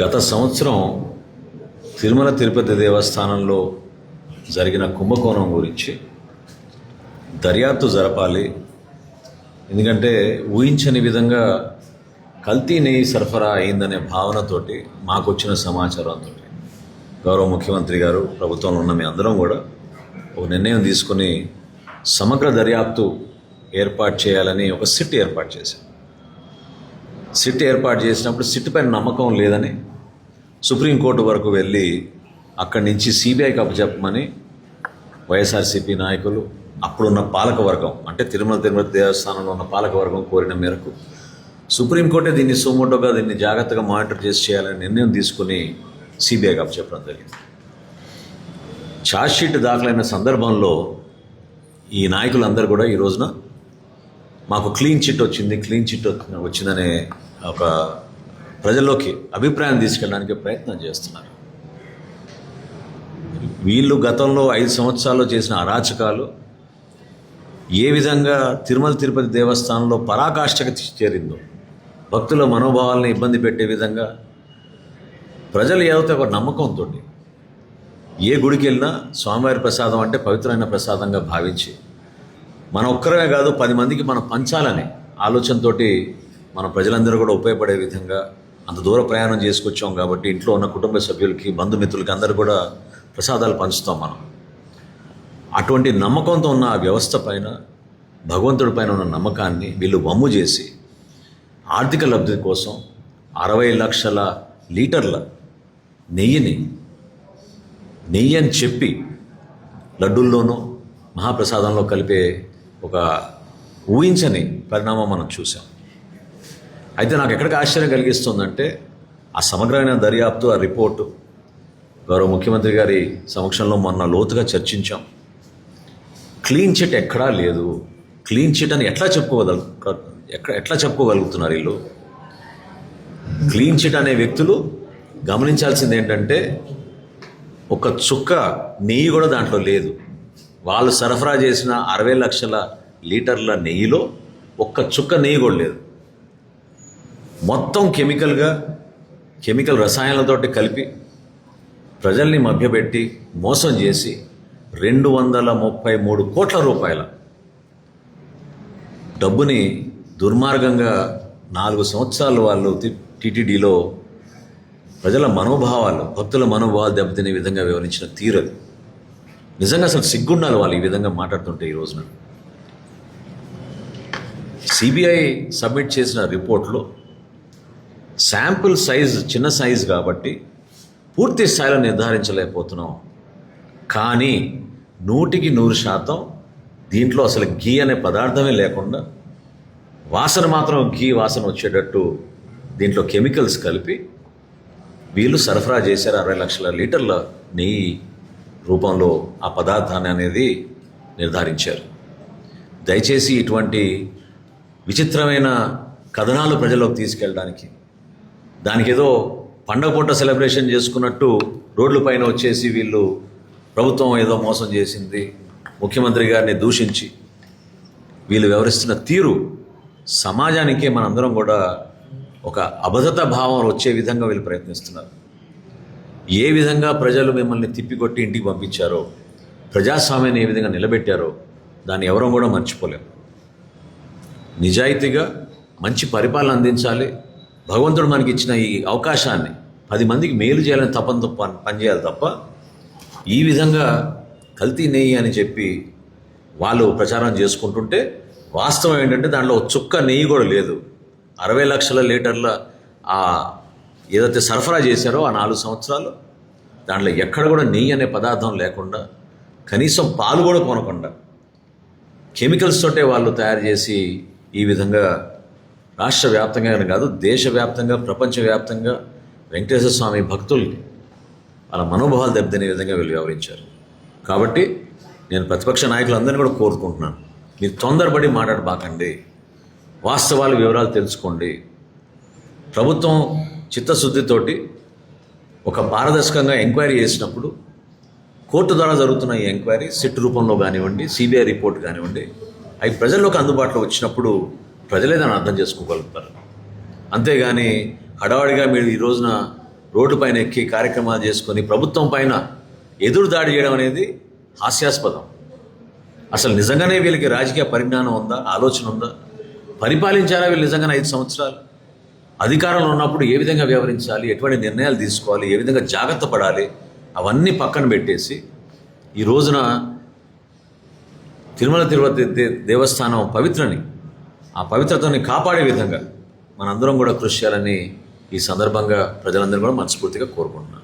గత సంవత్సరం తిరుమల తిరుపతి దేవస్థానంలో జరిగిన కుంభకోణం గురించి దర్యాప్తు జరపాలి. ఎందుకంటే ఊహించని విధంగా కల్తీ నెయ్యి సరఫరా అయిందనే భావనతోటి మాకు వచ్చిన సమాచారంతో గౌరవ ముఖ్యమంత్రి గారు ప్రభుత్వంలో ఉన్న మీ అందరం కూడా ఒక నిర్ణయం తీసుకుని సమగ్ర దర్యాప్తు ఏర్పాటు చేయాలని ఒక సిట్ ఏర్పాటు చేశాం. సిట్ ఏర్పాటు చేసినప్పుడు సిట్ పైన నమ్మకం లేదని సుప్రీంకోర్టు వరకు వెళ్ళి అక్కడి నుంచి సిబిఐకి అప్పచెప్పమని వైఎస్ఆర్సీపీ నాయకులు అప్పుడున్న పాలకవర్గం అంటే తిరుమల తిరుమల దేవస్థానంలో ఉన్న పాలకవర్గం కోరిన మేరకు సుప్రీంకోర్టే దీన్ని సుమోటోగా దీన్ని జాగ్రత్తగా మానిటర్ చేసి చేయాలని నిర్ణయం తీసుకుని సిబిఐకి అప్పచెప్పడం జరిగింది. ఛార్జ్షీట్ దాఖలైన సందర్భంలో ఈ నాయకులందరూ కూడా ఈ రోజున మాకు క్లీన్ చిట్ వచ్చింది క్లీన్ చిట్ వచ్చిందనే ఒక ప్రజల్లోకి అభిప్రాయం తీసుకెళ్ళడానికి ప్రయత్నం చేస్తున్నారు. వీళ్ళు గతంలో ఐదు సంవత్సరాల్లో చేసిన అరాచకాలు ఏ విధంగా తిరుమల తిరుపతి దేవస్థానంలో పరాకాష్ఠకు చేరిందో భక్తుల మనోభావాలను ఇబ్బంది పెట్టే విధంగా ప్రజలు ఏదైతే ఒక నమ్మకంతో ఏ గుడికి వెళ్ళినా స్వామివారి ప్రసాదం అంటే పవిత్రమైన ప్రసాదంగా భావించి మన ఒక్కరమే కాదు పది మందికి మనం పంచాలని ఆలోచనతోటి మన ప్రజలందరూ కూడా ఉపయోగపడే విధంగా అంత దూర ప్రయాణం చేసుకొచ్చాం కాబట్టి ఇంట్లో ఉన్న కుటుంబ సభ్యులకి బంధుమిత్రులకి అందరూ కూడా ప్రసాదాలు పంచుతాం మనం. అటువంటి నమ్మకంతో ఉన్న ఆ వ్యవస్థ పైన భగవంతుడి పైన ఉన్న నమ్మకాన్ని వీళ్ళు వమ్ము చేసి ఆర్థిక లబ్ధి కోసం అరవై లక్షల లీటర్ల నెయ్యిని నెయ్యి అని చెప్పి లడ్డూల్లోనూ మహాప్రసాదంలో కలిపే ఒక ఊహించని పరిణామం మనం చూసాం అయితే నాకు ఎక్కడికి ఆశ్చర్యం కలిగిస్తుందంటే ఆ సమగ్రమైన దర్యాప్తు ఆ రిపోర్టు గౌరవ ముఖ్యమంత్రి గారి సమక్షంలో మొన్న లోతుగా చర్చించాం. క్లీన్ చిట్ ఎక్కడా లేదు. క్లీన్ చిట్ అని ఎట్లా చెప్పుకోగల ఎక్కడ ఎట్లా చెప్పుకోగలుగుతున్నారు వీళ్ళు? క్లీన్ చిట్ అనే వ్యక్తులు గమనించాల్సింది ఏంటంటే ఒక చుక్క నెయ్యి కూడా దాంట్లో లేదు. వాళ్ళు సరఫరా చేసిన అరవై లక్షల లీటర్ల నెయ్యిలో ఒక్క చుక్క నెయ్యి కూడా లేదు. మొత్తం కెమికల్గా కెమికల్ రసాయనాలతోటి కలిపి ప్రజల్ని మభ్యపెట్టి మోసం చేసి రెండు వందల ముప్పై మూడు కోట్ల రూపాయల డబ్బుని దుర్మార్గంగా నాలుగు సంవత్సరాలు వాళ్ళు టీటీడీలో ప్రజల మనోభావాలు భక్తుల మనోభావాలు దెబ్బతినే విధంగా వివరించిన తీరదు నిజంగా అసలు సిగ్గుండాలి వాళ్ళు ఈ విధంగా మాట్లాడుతుంటే ఈ రోజున. సిబిఐ సబ్మిట్ చేసిన రిపోర్ట్లో శాంపుల్ సైజ్ చిన్న సైజ్ కాబట్టి పూర్తి స్థాయిలో నిర్ధారించలేకపోతున్నాం. కానీ నూటికి నూరు శాతం దీంట్లో అసలు ఘీ అనే పదార్థమే లేకుండా వాసన మాత్రం ఘీ వాసన వచ్చేటట్టు దీంట్లో కెమికల్స్ కలిపి వీళ్ళు సరఫరా చేశారు అరవై లక్షల లీటర్ల నెయ్యి రూపంలో ఆ పదార్థాన్ని అనేది నిర్ధారించారు. దయచేసి ఇటువంటి విచిత్రమైన కథనాలు ప్రజల్లోకి తీసుకెళ్ళడానికి దానికి ఏదో పండగ పూట సెలబ్రేషన్ చేసుకున్నట్టు రోడ్ల పైన వచ్చేసి వీళ్ళు ప్రభుత్వం ఏదో మోసం చేసింది ముఖ్యమంత్రి గారిని దూషించి వీళ్ళు వ్యవహరిస్తున్న తీరు సమాజానికి మనందరం కూడా ఒక అబద్ధత భావం వచ్చే విధంగా వీళ్ళు ప్రయత్నిస్తున్నారు. ఏ విధంగా ప్రజలు మిమ్మల్ని తిప్పికొట్టి ఇంటికి పంపించారో ప్రజాస్వామ్యాన్ని ఏ విధంగా నిలబెట్టారో దాన్ని ఎవరూ కూడా మర్చిపోలేము నిజాయితీగా మంచి పరిపాలన అందించాలి భగవంతుడు మనకి ఇచ్చిన ఈ అవకాశాన్ని పది మందికి మేలు చేయాలని తపన తప్ప పనిచేయాలి తప్ప ఈ విధంగా కల్తీ నెయ్యి అని చెప్పి వాళ్ళు ప్రచారం చేసుకుంటుంటే వాస్తవం ఏంటంటే దాంట్లో ఒక చుక్క నెయ్యి కూడా లేదు. అరవై లక్షల లీటర్ల ఆ ఏదైతే సరఫరా చేశారో ఆ నాలుగు సంవత్సరాలు దాంట్లో ఎక్కడ కూడా నెయ్యి అనే పదార్థం లేకుండా కనీసం పాలు కూడా కొనకుండా కెమికల్స్ తోటే వాళ్ళు తయారు చేసి ఈ విధంగా రాష్ట్ర వ్యాప్తంగా కాదు దేశవ్యాప్తంగా ప్రపంచవ్యాప్తంగా వెంకటేశ్వర స్వామి భక్తుల్ని వాళ్ళ మనోభావాలు దెబ్బతినే విధంగా వీళ్ళు వ్యవహరించారు. కాబట్టి నేను ప్రతిపక్ష నాయకులందరినీ కూడా కోరుకుంటున్నాను. మీరు తొందరపడి మాట్లాడబాకండి. వాస్తవాల వివరాలు తెలుసుకోండి. ప్రభుత్వం చిత్తశుద్ధితోటి ఒక పారదర్శకంగా ఎంక్వైరీ చేసినప్పుడు కోర్టు ద్వారా జరుగుతున్న ఈ ఎంక్వైరీ సిట్ రూపంలో కానివ్వండి సిబిఐ రిపోర్ట్ కానివ్వండి అవి ప్రజల్లోకి అందుబాటులో వచ్చినప్పుడు ప్రజలే దాన్ని అర్థం చేసుకోగలుగుతారు. అంతేగాని హడావడిగా మీరు ఈ రోజున రోడ్డు పైన ఎక్కి కార్యక్రమాలు చేసుకొని ప్రభుత్వం పైన ఎదురు దాడి చేయడం అనేది హాస్యాస్పదం. అసలు నిజంగానే వీళ్ళకి రాజకీయ పరిజ్ఞానం ఉందా? ఆలోచన ఉందా? పరిపాలించారా వీళ్ళు నిజంగానే ఐదు సంవత్సరాలు? అధికారంలో ఉన్నప్పుడు ఏ విధంగా వ్యవహరించాలి? ఎటువంటి నిర్ణయాలు తీసుకోవాలి? ఏ విధంగా జాగ్రత్త పడాలి? అవన్నీ పక్కన పెట్టేసి ఈ రోజున తిరుమల తిరుపతి దే- దేవస్థానం పవిత్రని ఆ పవిత్రతని కాపాడే విధంగా మనందరం కూడా కృషి చేయాలని ఈ సందర్భంగా ప్రజలందరూ కూడా మనస్ఫూర్తిగా కోరుకుంటున్నాను